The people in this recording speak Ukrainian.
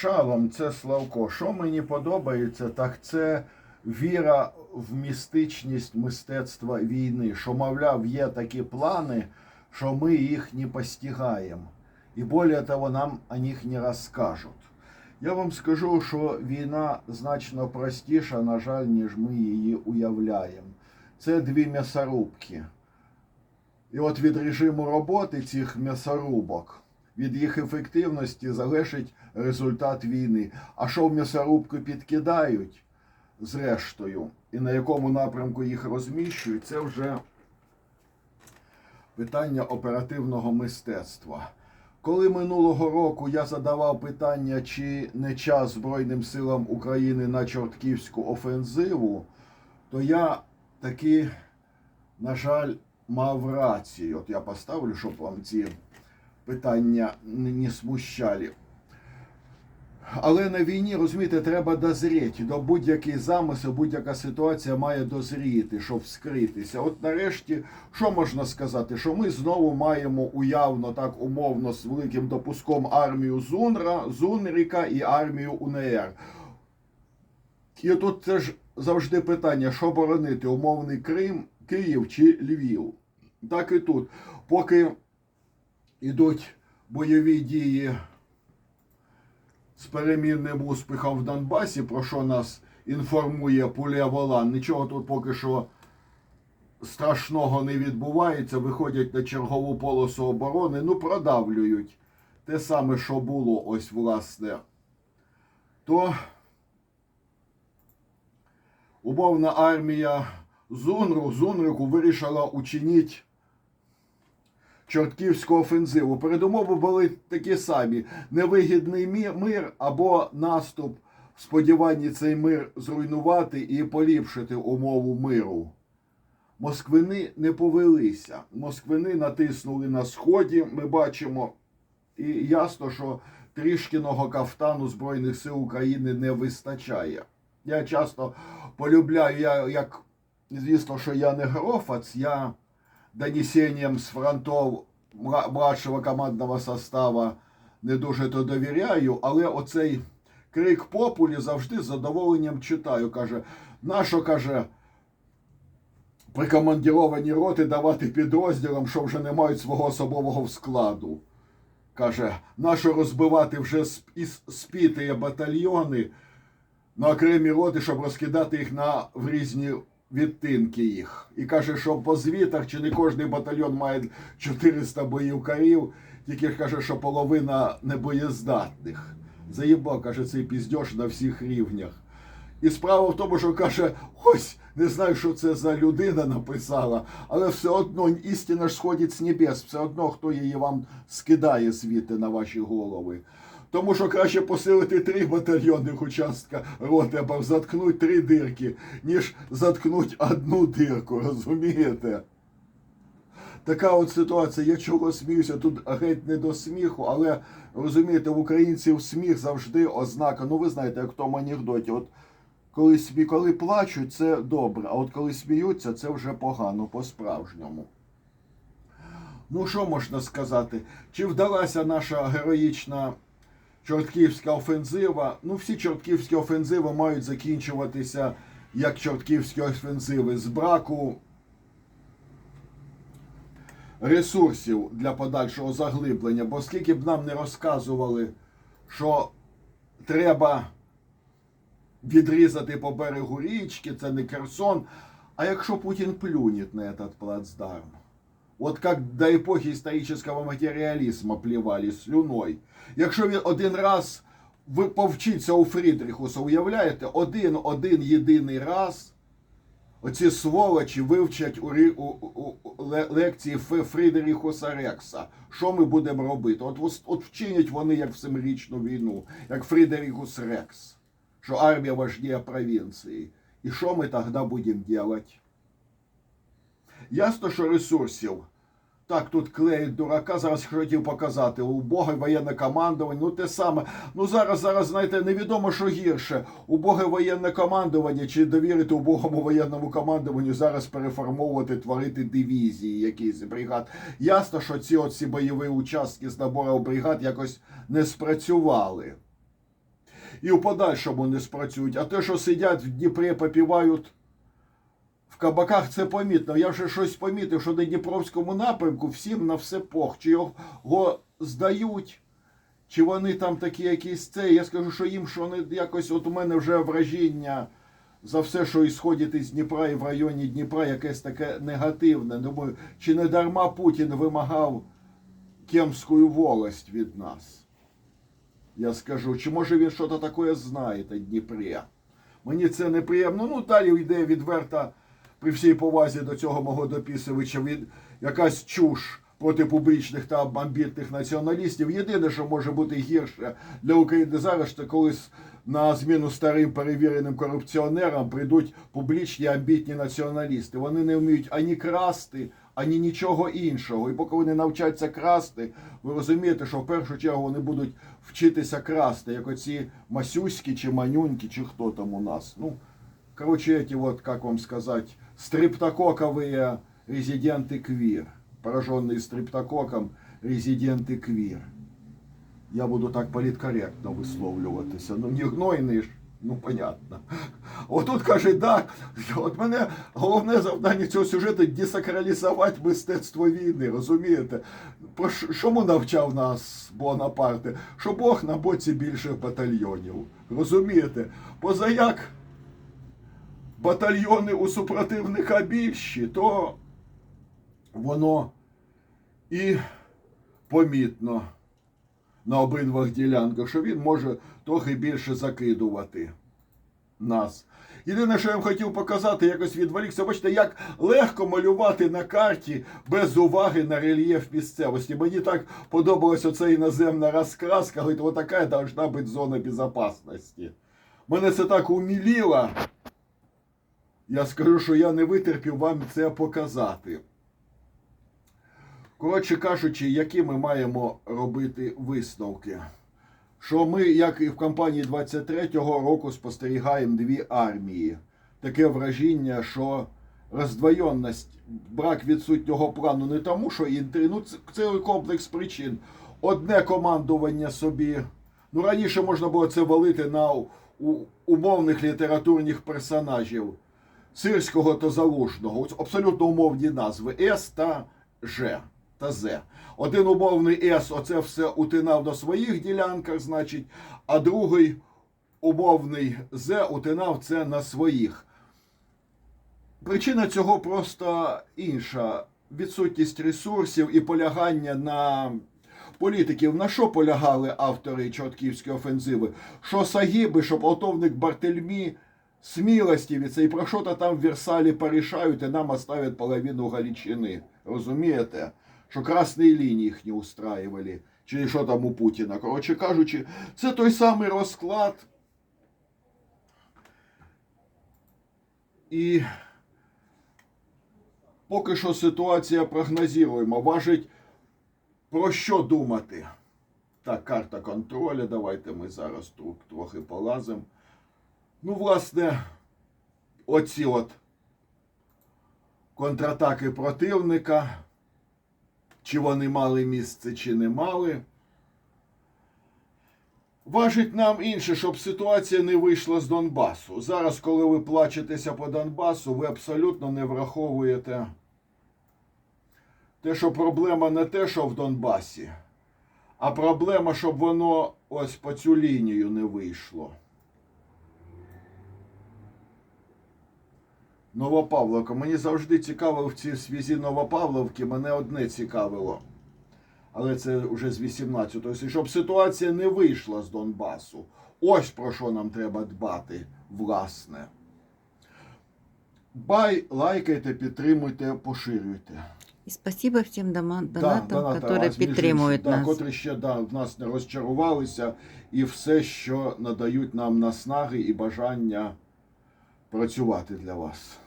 Шалом, це Славко. Що мені подобається, так це віра в містичність мистецтва війни. Що, мовляв, є такі плани, що ми їх не постигаємо. І більше того, нам о них не розкажуть. Я вам скажу, що війна значно простіша, на жаль, ніж ми її уявляємо. Це дві м'ясорубки. І от від режиму роботи цих м'ясорубок, від їх ефективності залежить результат війни. А що в м'ясорубку підкидають зрештою, і на якому напрямку їх розміщують, це вже питання оперативного мистецтва. Коли минулого року я задавав питання, чи не час Збройним силам України на Чортківську офензиву, то я таки, на жаль, мав рацію. От я поставлю, щоб вам ці питання не смущали. Але на війні, розумієте, треба дозріти. До будь-який замисел, будь-яка ситуація має дозріти, щоб вскритися. От нарешті, що можна сказати? Що ми знову маємо уявно, так умовно, з великим допуском армію Зунра, Зунріка і армію УНР. І тут це ж завжди питання, що боронити, умовний Крим, Київ чи Львів. Так і тут. Поки йдуть бойові дії з перемінним успіхом в Донбасі, про що нас інформує Пулія Волан, нічого тут поки що страшного не відбувається, виходять на чергову полосу оборони, ну продавлюють те саме, що було ось власне. То умовна армія Зунру, Зунрику вирішила учинити Чортківську офензиву. Передумови були такі самі: невигідний мир або наступ в сподіванні цей мир зруйнувати і поліпшити умову миру. Москвини не повелися. Москвини натиснули на сході. Ми бачимо, і ясно, що трішкіного кафтану Збройних сил України не вистачає. Я часто полюбляю, я як звісно, що я не грофац, я донесениям з фронтов мла- младшого командного состава не дуже то довіряю, але оцей крик популі завжди з задоволенням читаю. Каже, нащо каже, прикомандіровані роти давати підрозділам, що вже не мають свого особового складу. Каже, нащо розбивати вже сп- спіти батальйони на окремі роти, щоб розкидати їх на в різні відтинки їх. І каже, що по звітах чи не кожний батальйон має 400 боївкарів, тільки каже, що половина небоєздатних. Заїбав, каже, цей піздьош на всіх рівнях. І справа в тому, що каже, ось не знаю, що це за людина написала, але все одно істина ж сходить з небес, все одно хто її вам скидає звідти на ваші голови. Тому що краще посилити три батальйонних участка роти, або заткнути три дирки, ніж заткнути одну дирку, розумієте? Така от ситуація. Я чого сміюся, тут геть не до сміху, але розумієте, в українців сміх завжди ознака. Ну, ви знаєте, як в тому анекдоті. От коли, смі... коли плачуть, це добре, а от коли сміються, це вже погано по-справжньому. Ну, що можна сказати? Чи вдалася наша героїчна чортківська офензива? Ну, всі чортківські офензиви мають закінчуватися як чортківські офензиви з браку ресурсів для подальшого заглиблення. Бо скільки б нам не розказували, що треба відрізати по берегу річки, це не Херсон. А якщо Путін плюнет на этот плацдарм? Вот как до эпохи исторического материализма плевали слюной. Якщо він один раз повчиться у Фрідріхуса, уявляєте, один, один єдиний раз оці сволочі вивчать у, у, у, у лекції Ф- Фрідріхуса Рекса. Що ми будемо робити? От, от вчинять вони як в Семирічну війну, як Фрідріхус Рекс, що армія важніє провінції. І що ми тоді будемо робити? Ясно, що ресурсів. Так, тут клеїть дурака, зараз хотів показати. Убоге воєнне командування, ну те саме. Ну зараз, зараз, знаєте, невідомо, що гірше. Убоге воєнне командування, чи довірити убогому воєнному командуванню зараз переформовувати, творити дивізії якісь бригад. Ясно, що ці оці бойові участки з набору бригад якось не спрацювали. і в подальшому не спрацюють. А те, що сидять в Дніпрі, попівають кабаках, це помітно. Я вже щось помітив, що на Дніпровському напрямку всім на все пох. Чи його здають, чи вони там такі якісь це. Я скажу, що їм що вони якось, от у мене вже вражіння за все, що ісходить із Дніпра і в районі Дніпра, якесь таке негативне. Думаю, чи не дарма Путін вимагав Кемську волость від нас? Я скажу, чи може він щось таке знає о Дніпрі? Мені це неприємно. Ну, далі йде відверта, при всій повазі до цього мого дописувача, від якась чуш проти публічних та амбітних націоналістів. Єдине, що може бути гірше для України зараз, це колись на зміну старим перевіреним корупціонерам прийдуть публічні амбітні націоналісти. Вони не вміють ані красти, ані нічого іншого. І поки вони навчаться красти, ви розумієте, що в першу чергу вони будуть вчитися красти, як оці масюськи чи манюньки, чи хто там у нас. Ну, короче, эти вот, как вам сказать, стриптококовые резиденты квир, пораженные стриптококом резиденты квир. Я буду так політкоректно висловлюватися. Ну, не гнойний ж, ну понятно. Отут каже, да, от мене головне завдання цього сюжету десакралізувати мистецтво війни, розумієте? Про що- чому навчав нас Бонапарте? Що Бог на боці більших батальйонів. Розумієте? Позаяк Батальйони у супротивника більші, то воно і помітно на обидвох ділянках, що він може трохи більше закидувати нас. Єдине, що я вам хотів показати, якось відволікся. Бачите, як легко малювати на карті без уваги на рельєф місцевості. Мені так подобалася ця іноземна розкраска, говорить, вот така должна бути зона безпечності. Мене це так уміліло. Я скажу, що я не витерпів вам це показати. Коротше кажучи, які ми маємо робити висновки? Що ми, як і в кампанії 23-го року, спостерігаємо дві армії. Таке враження, що роздвоєнність, брак відсутнього плану не тому, що інтри... ну, цілий комплекс причин. Одне командування собі. Ну, раніше можна було це валити на умовних літературних персонажів Сирського та Залужного. Абсолютно умовні назви С та Ж та З. Один умовний С оце все утинав на своїх ділянках, значить, а другий умовний З утинав це на своїх. Причина цього просто інша. Відсутність ресурсів і полягання на політиків. На що полягали автори Чортківської офензиви? Що Сагіби, що полковник Бартельмі смілостивіться і про що то там в Версалі порішають і нам оставят половину Галичини. Розумієте? Що красні лінії їх не устраивали. Чи що там у Путіна. Коротше кажучи, це той самий розклад. І поки що ситуація прогнозуємо. Важить про що думати. Так, карта контролю. Давайте ми зараз тут трохи полазимо. Ну, власне, оці от контратаки противника. Чи вони мали місце, чи не мали. Важить нам інше, щоб ситуація не вийшла з Донбасу. Зараз, коли ви плачетеся по Донбасу, ви абсолютно не враховуєте те, що проблема не те, що в Донбасі, а проблема, щоб воно ось по цю лінію не вийшло. Новопавловка. Мені завжди цікаво в цій свізі Новопавловки, мене одне цікавило. Але це вже з 18-го. Тобто, щоб ситуація не вийшла з Донбасу. Ось про що нам треба дбати, власне. Бай, лайкайте, підтримуйте, поширюйте. Спасибо всем дома- Да, донатам, донатам, которые а, між підтримують да, нас. котрі ще да, в нас не розчарувалися, і все, що надають нам наснаги і бажання працювати для вас.